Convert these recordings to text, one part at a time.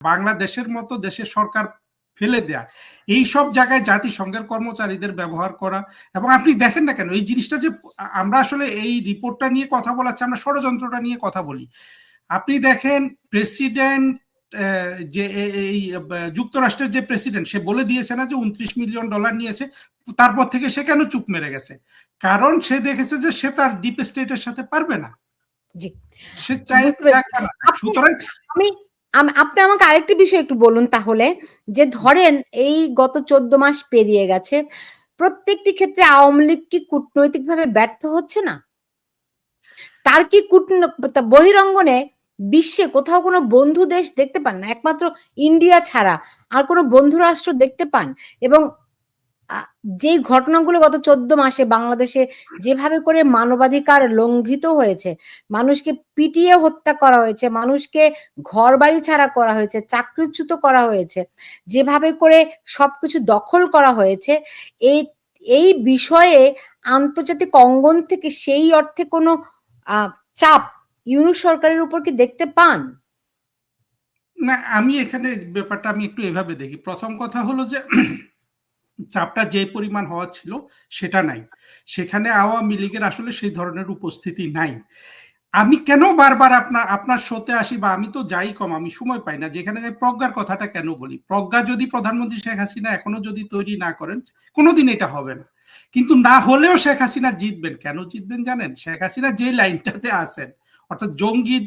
বাংলাদেশের মতো দেশের সরকার ফেলে দেয়া এই সব জায়গায় জাতিসংঘের কর্মচারীদের ব্যবহার করা এবং আপনি দেখেন না কেন এই জিনিসটা যে আমরা আসলে এই রিপোর্টটা নিয়ে কথা বলাচ্ছি আমরা ষড়যন্ত্রটা নিয়ে কথা বলি। আপনি দেখেন প্রেসিডেন্ট যে এই যুক্তরাষ্ট্রের যে প্রেসিডেন্ট সে বলে দিয়েছে না যে উনত্রিশ মিলিয়ন ডলার নিয়েছে তারপর থেকে সে কেন চুপ মেরে গেছে? কারণ সে দেখেছে যে সে তার ডিপ স্টেটের সাথে পারবে না। সে চাই সুতরাং আমি আপনি আমাকে আরেকটি বিষয় একটু বলুন তাহলে, যে ধরেন এই গত চোদ্দ মাস পেরিয়ে গেছে, প্রত্যেকটি ক্ষেত্রে আওয়ামী লীগ কি কূটনৈতিকভাবে ব্যর্থ হচ্ছে না? তার কি কূটন বহিরঙ্গনে বিশ্বে কোথাও কোনো বন্ধু দেশ দেখতে পান না? একমাত্র ইন্ডিয়া ছাড়া আর কোনো বন্ধু রাষ্ট্র দেখতে পান? এবং যেই ঘটনাগুলো গত চোদ্দ মাসে বাংলাদেশে যেভাবে করে মানবাধিকার লঙ্ঘিত হয়েছে, মানুষকে পিটিয়ে হত্যা করা হয়েছে, মানুষকে ঘর বাড়ি ছাড়া করা হয়েছে, চাকরিচ্যুত করা হয়েছে, যেভাবে করে সবকিছু দখল করা হয়েছে, এই এই বিষয়ে আন্তর্জাতিক অঙ্গন থেকে সেই অর্থে কোনো চাপ ইউনুস সরকারের উপর কি দেখতে পান? না, আমি এখানে ব্যাপারটা আমি একটু এভাবে দেখি। প্রথম কথা হলো যে চাপটা যে পরিমাণ হওয়া ছিল সেটা নাই। সেখানে আওয়ামী লীগের আসলে সেই ধরনের উপস্থিতি নাই। আমি কেন বারবার আপনার আপনার শোতে আসি বা আমি তো যাই কম, আমি সময় পাই না, যেখানে যাই প্রজ্ঞার কথাটা কেন বলি? প্রজ্ঞা যদি প্রধানমন্ত্রী শেখ হাসিনা এখনও যদি তৈরি না করেন, কোনোদিন এটা হবে না। কিন্তু না হলেও শেখ হাসিনা জিতবেন। কেন জিতবেন জানেন? শেখ হাসিনা যে লাইনটাতে আসেন অর্থাৎ জঙ্গি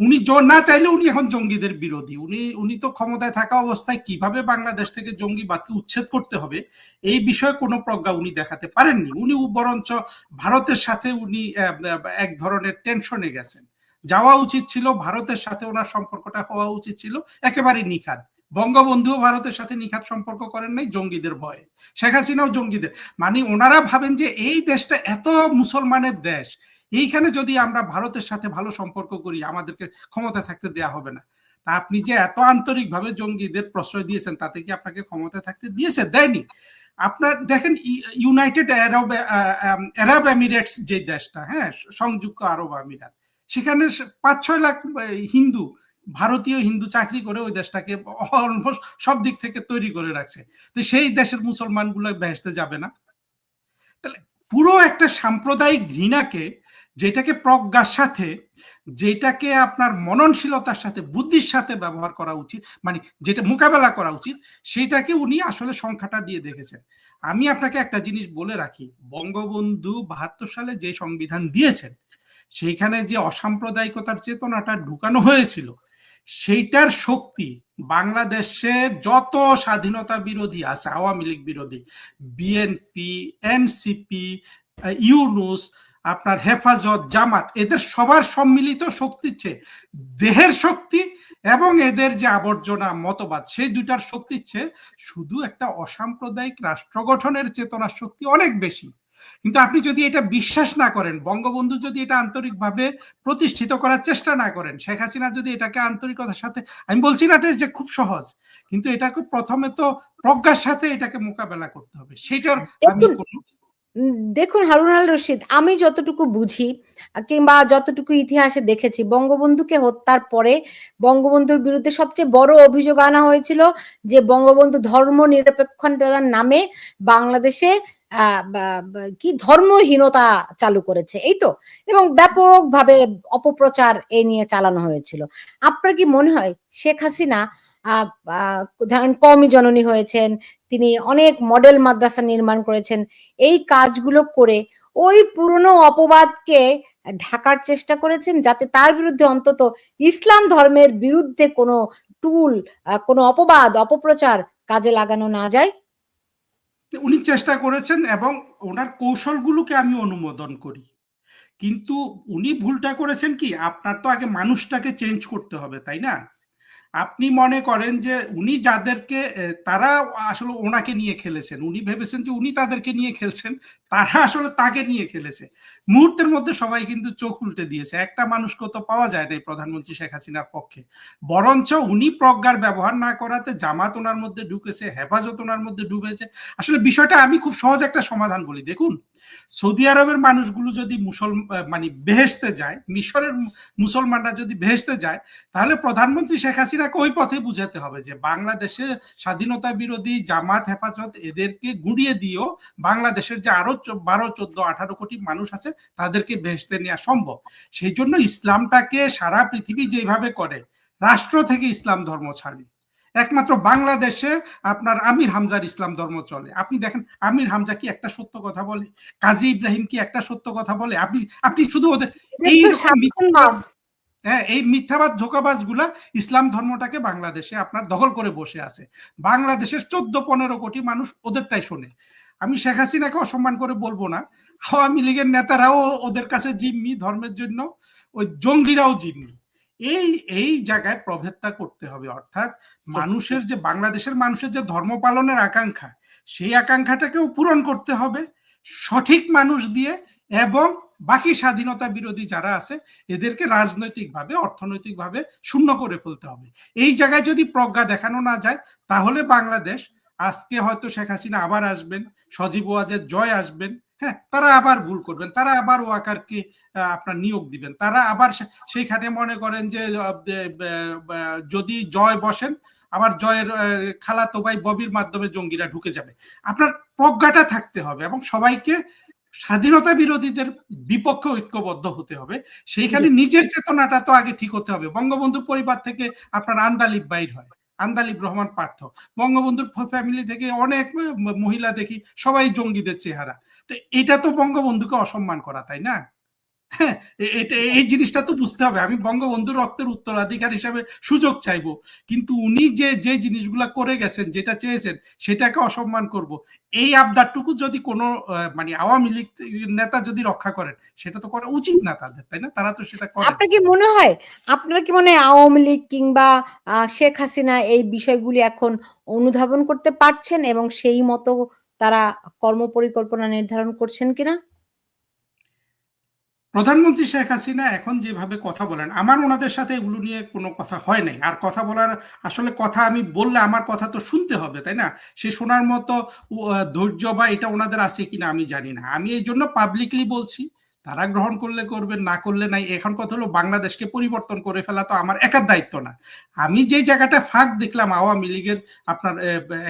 উনি না চাইলে উনি এখন জঙ্গিদের বিরোধী। উনি উনি তো ক্ষমতায় থাকা অবস্থায় কীভাবে বাংলাদেশ থেকে জঙ্গিবাদকে উচ্ছেদ করতে হবে, এই বিষয়ে কোনো প্রজ্ঞা উনি দেখাতে পারেননি। উনি বরঞ্চ ভারতের সাথে উনি এক ধরনের টেনশনে গেছেন। যাওয়া উচিত ছিল, ভারতের সাথে ওনার সম্পর্কটা হওয়া উচিত ছিল একেবারে নিখাত। বঙ্গবন্ধুও ভারতের সাথে নিখাত সম্পর্ক করেন নাই জঙ্গিদের ভয়ে। শেখ হাসিনাও জঙ্গিদের। মানে ওনারা ভাবেন যে এই দেশটা এত মুসলমানের দেশ এইখানে যদি আমরা ভারতের সাথে ভালো সম্পর্ক করি, আমাদেরকে ক্ষমতা থাকতে দেয়া হবে না। তা আপনি যে এত আন্তরিকভাবে জঙ্গিদের প্রশ্রয় দিয়েছেন, তাতে কি আপনাকে ক্ষমতা থাকতে দিয়েছে? দেয়নি। আপনার, দেখেন ইউনাইটেড আরব আরব এমিরেটস যে দেশটা হ্যাঁ সংযুক্ত আরব আমিরাত, সেখানে পাঁচ ছয় লাখ হিন্দু, ভারতীয় হিন্দু চাকরি করে ওই দেশটাকে অলমোস্ট সব দিক থেকে তৈরি করে রাখছে। তো সেই দেশের মুসলমানগুলো বেহেসতে যাবে না। তাহলে পুরো একটা সাম্প্রদায়িক ঘৃণাকে যেটাকে প্রজ্ঞার সাথে, যেটাকে আপনার মননশীলতার সাথে, বুদ্ধির সাথে ব্যবহার করা উচিত মানে যেটা মোকাবেলা করা উচিত, সেটাকে উনি আসলে সংখ্যাটা দিয়ে দেখেছেন। আমি আপনাকে একটা জিনিস বলে রাখি, বঙ্গবন্ধু বাহাত্তর সালে যে সংবিধান দিয়েছেন, সেইখানে যে অসাম্প্রদায়িকতার চেতনাটা ঢুকানো হয়েছিল, সেইটার শক্তি বাংলাদেশের যত স্বাধীনতা বিরোধী আছে, আওয়ামী লীগ বিরোধী, বিএনপি, এনসিপি, ইউনুস আপনার হেফাজত জামাত এদের সবার সম্মিলিত শক্তি চেয়ে দেহের শক্তি এবং এদের যে আবর্জনা মতবাদ সেই দুইটার শক্তির চেয়ে শুধু একটা অসাম্প্রদায়িক রাষ্ট্র গঠনের চেতনার শক্তি অনেক বেশি। কিন্তু আপনি যদি এটা বিশ্বাস না করেন বঙ্গবন্ধু যদি এটা আন্তরিকভাবে প্রতিষ্ঠিত করার চেষ্টা না করেন শেখ হাসিনা যদি এটাকে আন্তরিকতার সাথে আমি বলছি না যে খুব সহজ কিন্তু এটাকে প্রথমে তো প্রজ্ঞার সাথে এটাকে মোকাবেলা করতে হবে সেটার আমি দেখুন হারুন আল রশিদ, আমি যতটুকু বুঝি, কিংবা যতটুকু ইতিহাসে দেখেছি, বঙ্গবন্ধুকে হত্যার পরে বঙ্গবন্ধুর বিরুদ্ধে সবচেয়ে বড় অভিযোগ আনা হয়েছিল যে বঙ্গবন্ধু ধর্ম নিরপেক্ষতার নামে বাংলাদেশে কি ধর্মহীনতা চালু করেছে, এই তো? এবং ব্যাপকভাবে অপপ্রচার এ নিয়ে চালানো হয়েছিল। আপনার কি মনে হয়, শেখ হাসিনা ধরেন কমই জননী হয়েছেন, তিনি অনেক মডেল মাদ্রাসা নির্মাণ করেছেন, এই কাজগুলো করে ওই পুরনো অপবাদকে ঢাকার চেষ্টা করেছেন যাতে তার বিরুদ্ধে অন্তত ইসলাম ধর্মের বিরুদ্ধে কোনো টুল কোনো অপবাদ, অপপ্রচার কাজে লাগানো না যায়? উনি চেষ্টা করেছেন এবং ওনার কৌশলগুলোকে আমি অনুমোদন করি। কিন্তু উনি ভুলটা করেছেন কি? আপনার তো আগে মানুষটাকে চেঞ্জ করতে হবে, তাই না? আপনি মনে করেন যে উনি যাদেরকে তারা আসলে ওনাকে নিয়ে খেলেছেন। উনি ভেবেছেন যে উনি তাদেরকে নিয়ে খেলছেন। তারা আসলে তাকে নিয়ে খেলেছে। মুহূর্তের মধ্যে সবাই কিন্তু চোখ উল্টে দিয়েছে। একটা মানুষকে তো পাওয়া যায় না প্রধানমন্ত্রী শেখ হাসিনার পক্ষে। বরঞ্চ উনি প্রজ্ঞার ব্যবহার না করাতে জামাত ওনার মধ্যে ঢুকেছে, হেফাজত ওনার মধ্যে ঢুকেছে আসলে বিষয়টা আমি খুব সহজ একটা সমাধান বলি। দেখুন, সৌদি আরবের মানুষগুলো যদি মুসল মানে বেহেসতে যায়, মিশরের মুসলমানরা যদি বেহেসতে যায়, তাহলে প্রধানমন্ত্রী শেখ হাসিনাকে ওই পথে বুঝাতে হবে যে বাংলাদেশে স্বাধীনতা বিরোধী জামাত হেফাজত এদেরকে গুড়িয়ে দিয়েও বাংলাদেশের যে আরও বারো চোদ্দ আঠারো কোটি মানুষ আছে তাদেরকে বেহেসতে নেওয়া সম্ভব। সেই জন্য ইসলামটাকে সারা পৃথিবী যেভাবে করে রাষ্ট্র থেকে ইসলাম ধর্ম ছাড়ে। একমাত্র বাংলাদেশে আপনার আমির হামজার ইসলাম ধর্ম চলে। আপনি দেখেন আমির হামজা কি একটা সত্য কথা বলে? কাজী ইব্রাহিম কি একটা সত্য কথা বলে? আপনি আপনি শুধু ওদের এই হ্যাঁ এই মিথ্যাবাদ ধোকাবাজগুলা ইসলাম ধর্মটাকে বাংলাদেশে আপনার দখল করে বসে আছে। বাংলাদেশের চোদ্দ পনেরো কোটি মানুষ ওদেরটাই শোনে। আমি শেখ হাসিনাকে অসম্মান করে বলব না। আওয়ামী লীগের নেতারাও ওদের কাছে জিম্মি, ধর্মের জন্য ওই জঙ্গিরাও জিম্মি। এই এই জায়গায় প্রভেদটা করতে হবে, অর্থাৎ মানুষের যে, বাংলাদেশের মানুষের যে ধর্ম পালনের আকাঙ্ক্ষা, সেই আকাঙ্ক্ষাটাকেও পূরণ করতে হবে সঠিক মানুষ দিয়ে এবং বাকি স্বাধীনতা বিরোধী যারা আছে, এদেরকে রাজনৈতিকভাবে, অর্থনৈতিকভাবে শূন্য করে ফেলতে হবে। এই জায়গায় যদি প্রজ্ঞা দেখানো না যায়, তাহলে বাংলাদেশ আজকে হয়তো শেখ হাসিনা আবার আসবেন সজীব ওয়াজের জয় আসবেন হ্যাঁ তারা আবার ভুল করবেন তারা আবার ওয়াকারকে আপনার নিয়োগ দিবেন তারা আবার সেইখানে মনে করেন যে যদি জয় বসেন আবার জয়ের খালা তোবাই ববির মাধ্যমে জঙ্গিরা ঢুকে যাবে। আপনার প্রজ্ঞাটা থাকতে হবে এবং সবাইকে স্বাধীনতা বিরোধীদের বিপক্ষে ঐক্যবদ্ধ হতে হবে। সেইখানে নিজের চেতনাটা তো আগে ঠিক হতে হবে। বঙ্গবন্ধু পরিবার থেকে আপনার আন্দালিব বাইর হয়। আন্দালিব রহমান পার্থ। বঙ্গবন্ধুর ফ্যামিলি থেকে অনেক মহিলা দেখি সবাই জঙ্গিদের চেহারা। তো এটা তো বঙ্গবন্ধুকে অসম্মান করা, তাই না? হ্যাঁ এটা, এই জিনিসটা তো বুঝতে হবে। আমি বঙ্গবন্ধুর রক্তের উত্তরাধিকার হিসাবে সুযোগ চাইব। কিন্তু উনি যে যে জিনিসগুলা করে গেছেন, যেটা চেয়েছেন, সেটাকে অসম্মান করব। এই আবদারটুকু যদি কোনো মানে আওয়ামী লীগ নেতা যদি রক্ষা করেন, সেটা তো করা উচিত না তাদের, তাই না? তারা তো সেটা করে আপনার কি মনে হয়, আপনার কি মনে হয় আওয়ামী লীগ কিংবা শেখ হাসিনা এই বিষয়গুলি এখন অনুধাবন করতে পারছেন এবং সেই মতো তারা কর্মপরিকল্পনা নির্ধারণ করছেন কিনা? প্রধানমন্ত্রী শেখ হাসিনা এখন যেভাবে কথা বলেন, আমার ওনাদের সাথে এগুলো নিয়ে কোনো কথা হয় নাই। আর কথা বলার আসলে কথা আমি বললে আমার কথা তো শুনতে হবে, তাই না? সে শোনার মতো ধৈর্য বা এটা ওনাদের আছে কিনা আমি জানি না। আমি এই জন্য পাবলিকলি বলছি তারা গ্রহণ করলে করবেন না করলে নাই। এখন কথা হলো বাংলাদেশকে পরিবর্তন করে ফেলা তো আমার একার দায়িত্ব না। আমি যে জায়গাটা ফাঁক দেখলাম আওয়ামী লীগের আপনার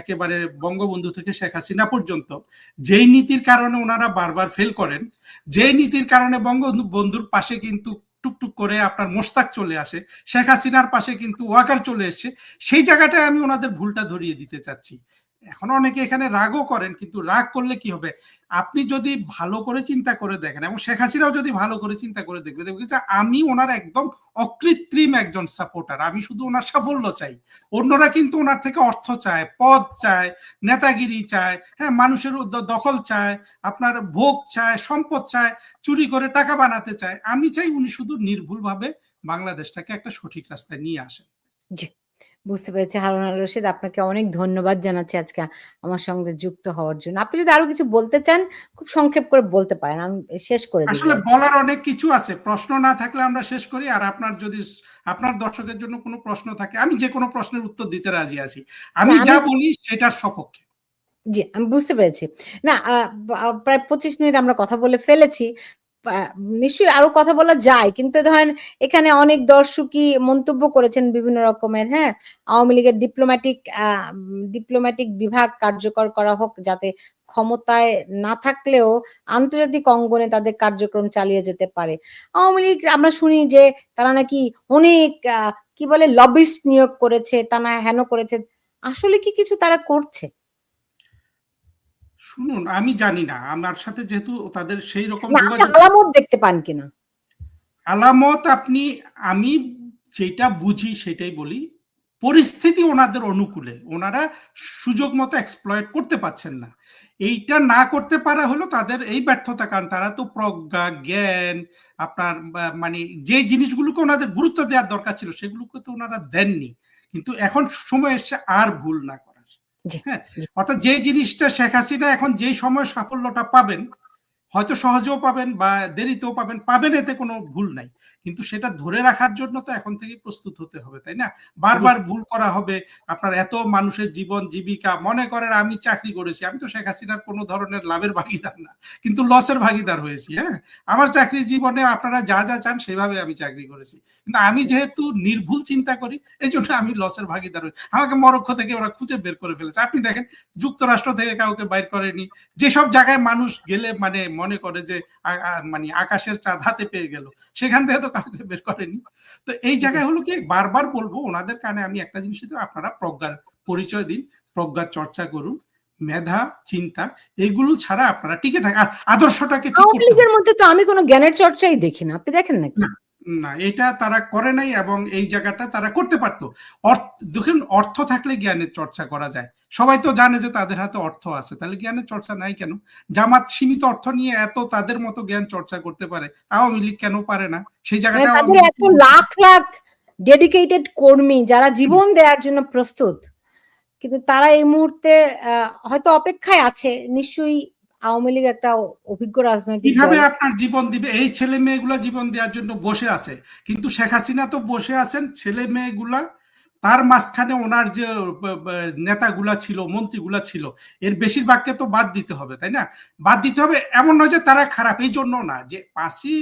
একেবারে বঙ্গবন্ধু থেকে শেখ হাসিনা পর্যন্ত, যেই নীতির কারণে ওনারা বারবার ফেল করেন, যেই নীতির কারণে বঙ্গবন্ধুর পাশে কিন্তু টুকটুক করে আপনার মোস্তাক চলে আসে, শেখ হাসিনার পাশে কিন্তু ওয়াকার চলে এসছে, সেই জায়গাটায় আমি ওনাদের ভুলটা ধরিয়ে দিতে চাচ্ছি। এখন অনেকে এখানে রাগও করেন, কিন্তু রাগ করলে কি হবে? আপনি যদি ভালো করে চিন্তা করে দেখেন, এবং শেখ হাসিনাও যদি ভালো করে চিন্তা করে দেখবে দেখবে যে আমি ওনার একদম অকৃত্রিম একজন সাপোর্টার আমি শুধু ওনার সাফল্য চাই। অন্যরা কিন্তু ওনার থেকে অর্থ চায়, পদ চায়, নেতাগিরি চায় হ্যাঁ মানুষের দখল চায়, আপনার ভোগ চায়, সম্পদ চায়, চুরি করে টাকা বানাতে চায়। আমি চাই উনি শুধু নির্ভুলভাবে বাংলাদেশটাকে একটা সঠিক রাস্তায় নিয়ে আসেন। জি। বুঝতে পেরেছি। হারুন আল রশিদ আপনাকে অনেক ধন্যবাদ জানাচ্ছি আজকে আমার সঙ্গে যুক্ত হওয়ার জন্য। আপনি যদি আরও কিছু বলতে চান খুব সংক্ষেপ করে বলতে পারেন। আমি শেষ করে আসলে বলার অনেক কিছু আছে। প্রশ্ন না থাকলে আমরা শেষ করি। আর আপনার যদি আপনার দর্শকের জন্য কোনো প্রশ্ন থাকে আমি যে কোনো প্রশ্নের উত্তর দিতে রাজি আছি। আমি যা বলি সেটার সপক্ষে। জি আমি বুঝতে পেরেছি। না প্রায় পঁচিশ মিনিট আমরা কথা বলে ফেলেছি। নিশ্চয়ই আরও কথা বলা যায়। কিন্তু ধরেন এখানে অনেক দর্শকই মন্তব্য করেছেন বিভিন্ন রকমের হ্যাঁ? আওয়ামী লীগের ডিপ্লোম্যাটিক ডিপ্লোম্যাটিক বিভাগ কার্যকর করা হোক যাতে ক্ষমতায় না থাকলেও আন্তর্জাতিক অঙ্গনে তাদের কার্যক্রম চালিয়ে যেতে পারে। আওয়ামী লীগ আমরা শুনি যে তারা নাকি অনেক কি বলে লবিস্ট নিয়োগ করেছে, তারা হেন করেছে। আসলে কি কিছু তারা করছে? শুনুন আমি জানি না। আমার সাথে যেহেতু তাদের সেই রকম আলামত দেখতে পান কিনা আলামত আপনি আমি যেটা বুঝি সেটাই বলি পরিস্থিতি ওনাদের অনুকূলে। ওনারা সুযোগ মতো এক্সপ্লয়েট করতে পারছেন না। এইটা না করতে পারা হলো তাদের এই ব্যর্থতা কারণ তারা তো প্রজ্ঞা জ্ঞান আপনার মানে যে জিনিসগুলোকে ওনাদের গুরুত্ব দেওয়ার দরকার ছিল সেগুলোকে তো ওনারা দেননি। কিন্তু এখন সময় এসছে আর ভুল না করার হ্যাঁ অর্থাৎ যে জিনিসটা শেখ হাসিনা এখন যে সময় সাফল্যটা পাবেন হয়তো সহজেও পাবেন বা দেরিতেও পাবেন পাবেন এতে কোনো ভুল নাই। কিন্তু সেটা ধরে রাখার জন্য তো এখন থেকে প্রস্তুত হতে হবে, তাই না? বারবার ভুল করা হবে, আপনার এত মানুষের জীবন, জীবিকা, মনে করেন আমি চাকরি করেছি, আমি তো শেখ হাসিনার কোনো ধরনের লাভের ভাগিদার না, কিন্তু লসের ভাগিদার হয়েছি হ্যাঁ? আমার চাকরি জীবনে আপনারা যা যা চান সেভাবে আমি চাকরি করেছি। কিন্তু আমি যেহেতু নির্ভুল চিন্তা করি এই জন্য আমি লসের ভাগিদার হই। আমাকে মরক্ষ থেকে ওরা খুঁজে বের করে ফেলেছে। আপনি দেখেন, যুক্তরাষ্ট্র থেকে কাউকে বাইর করেনি। যেসব জায়গায় মানুষ গেলে মানে মনে করে যে মানে আকাশের চাঁদ হাতে পেয়ে গেল। সেখান থেকে তো কাউকে বের করেনি। তো এই জায়গায় হলো কি বারবার বলব ওনাদের কানে আমি একটা জিনিস আপনারা প্রজ্ঞার পরিচয় দিন প্রজ্ঞার চর্চা করুন মেধা চিন্তা এগুলো ছাড়া আপনারা টিকে থাকে আর আদর্শটাকে আওয়ামী লীগের মধ্যে তো আমি কোনো জ্ঞানের চর্চাই দেখি না। আপনি দেখেন নাকি? না। এটা তারা করে নাই এবং এই জায়গাটা তারা করতে পারতো। দেখুন অর্থ থাকলে জ্ঞানের চর্চা করা যায়। সবাই তো জানে যে তাদের হাতে অর্থ আছে তাহলে জ্ঞানের চর্চা নাই কেন? জামাত সীমিত অর্থ নিয়ে এত তাদের মতো জ্ঞান চর্চা করতে পারে আওয়ামী লীগ কেন পারে না? সেই মানে জায়গাটা এত লাখ লাখ ডেডিকেটেড কর্মী যারা জীবন দেওয়ার জন্য প্রস্তুত কিন্তু তারা এই মুহূর্তে হয়তো অপেক্ষায় আছে নিশ্চয়ই আওয়ামী লীগ একটা অভিজ্ঞ রাজনৈতিক কীভাবে আপনার জীবন দিবে? এই ছেলে মেয়েগুলা জীবন দেওয়ার জন্য বসে আছে। কিন্তু শেখ হাসিনা তো বসে আছেন ছেলে মেয়েগুলা তার মাঝখানে ওনার যে নেতাগুলা ছিল মন্ত্রীগুলা ছিল এর বেশিরভাগকে তো বাদ দিতে হবে তাই না? বাদ দিতে হবে এমন নয় যে তারা খারাপ এই জন্য না যে পাঁচই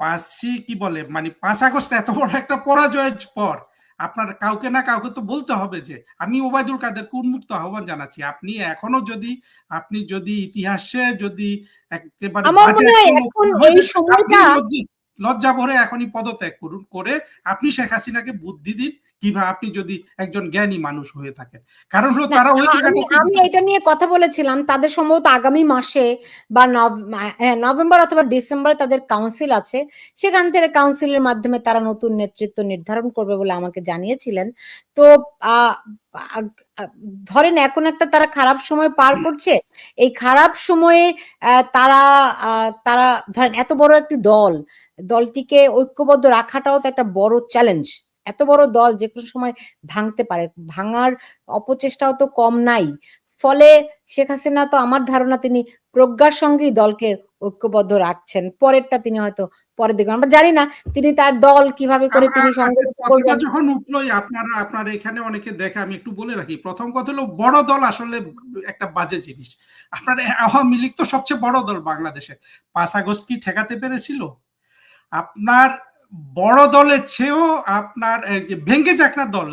পাঁচই কি বলে মানে পাঁচ আগস্ট এত বড় একটা পরাজয়ের পর আপনার কাউকে না কাউকে তো বলতে হবে যে আমি ওবায়দুল কাদেরকে উন্মুক্ত আহ্বান জানাচ্ছি? আপনি এখনও যদি আপনি যদি ইতিহাসে যদি একেবারে লজ্জি- ভরে এখনই পদত্যাগ করুন করে আপনি শেখ হাসিনাকে বুদ্ধি দিন কীভাবে আপনি যদি একজন জ্ঞানী মানুষ হয়ে থাকেন। কারণ হলো তারা ওই আমি এটা নিয়ে কথা বলেছিলাম তাদের সম্ভবত আগামী মাসে বা নভ- নভেম্বর অথবা ডিসেম্বরে তাদের কাউন্সিল আছে। সেখান থেকে কাউন্সিলের মাধ্যমে তারা নতুন নেতৃত্ব নির্ধারণ করবে বলে আমাকে জানিয়েছিলেন। তো আহ, ধরেন এখন একটা তারা খারাপ সময় পার করছে এই খারাপ সময়ে তারা তারা ধরেন এত বড় একটি দল দলটিকে ঐক্যবদ্ধ রাখাটাও তো একটা বড় চ্যালেঞ্জ এত বড় দল যে কোনো সময় ভাঙতে পারে ভাঙার অপচেষ্টাও তো কম নাই। ফলে শেখ হাসিনা তো আমার ধারণা তিনি প্রজ্ঞার সঙ্গেই দলকে ঐক্যবদ্ধ রাখছেন পরেরটা তিনি হয়তো পরের দিকে আমরা জানি না তিনি তার দল কীভাবে করে তিনি আচ্ছা, কথাটা করবেন যখন উঠলোই আপনারা আপনার এখানে অনেকে দেখে আমি একটু বলে রাখি প্রথম কথা হলো বড় দল আসলে একটা বাজে জিনিস। আপনার আওয়ামী লীগ তো সবচেয়ে বড় দল বাংলাদেশে। পাঁচ আগস্ট কি ঠেকাতে পেরেছিল? আপনার বড় দলের চেয়েও আপনার ভেঙ্গে যাক না দল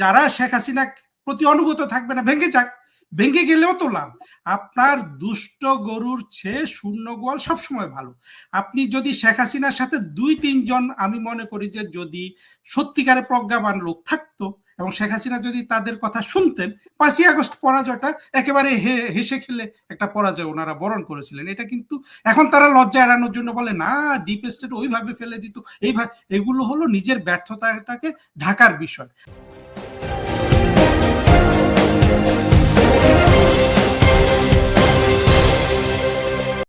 যারা শেখ হাসিনা প্রতি অনুগত থাকবে না ভেঙ্গে যাক। ভেঙ্গে গেলেও তো লাভ। আপনার দুষ্ট গরুর চেয়ে শূন্য গোয়াল সবসময় ভালো। আপনি যদি শেখ হাসিনার সাথে দুই, তিনজন আমি মনে করি যে যদি সত্যিকারে প্রজ্ঞাবান লোক থাকতো এবং শেখ হাসিনা যদি তাদের কথা শুনতেন, পাঁচই আগস্ট পরাজয়টা একেবারে হে- হেসে খেলে একটা পরাজয় ওনারা বরণ করেছিলেন। এটা কিন্তু এখন তারা লজ্জা এড়ানোর জন্য বলে, না, ডিপ স্টেট ওইভাবে ফেলে দিত। এইভাবে, এগুলো হলো নিজের ব্যর্থতাটাকে ঢাকার বিষয়।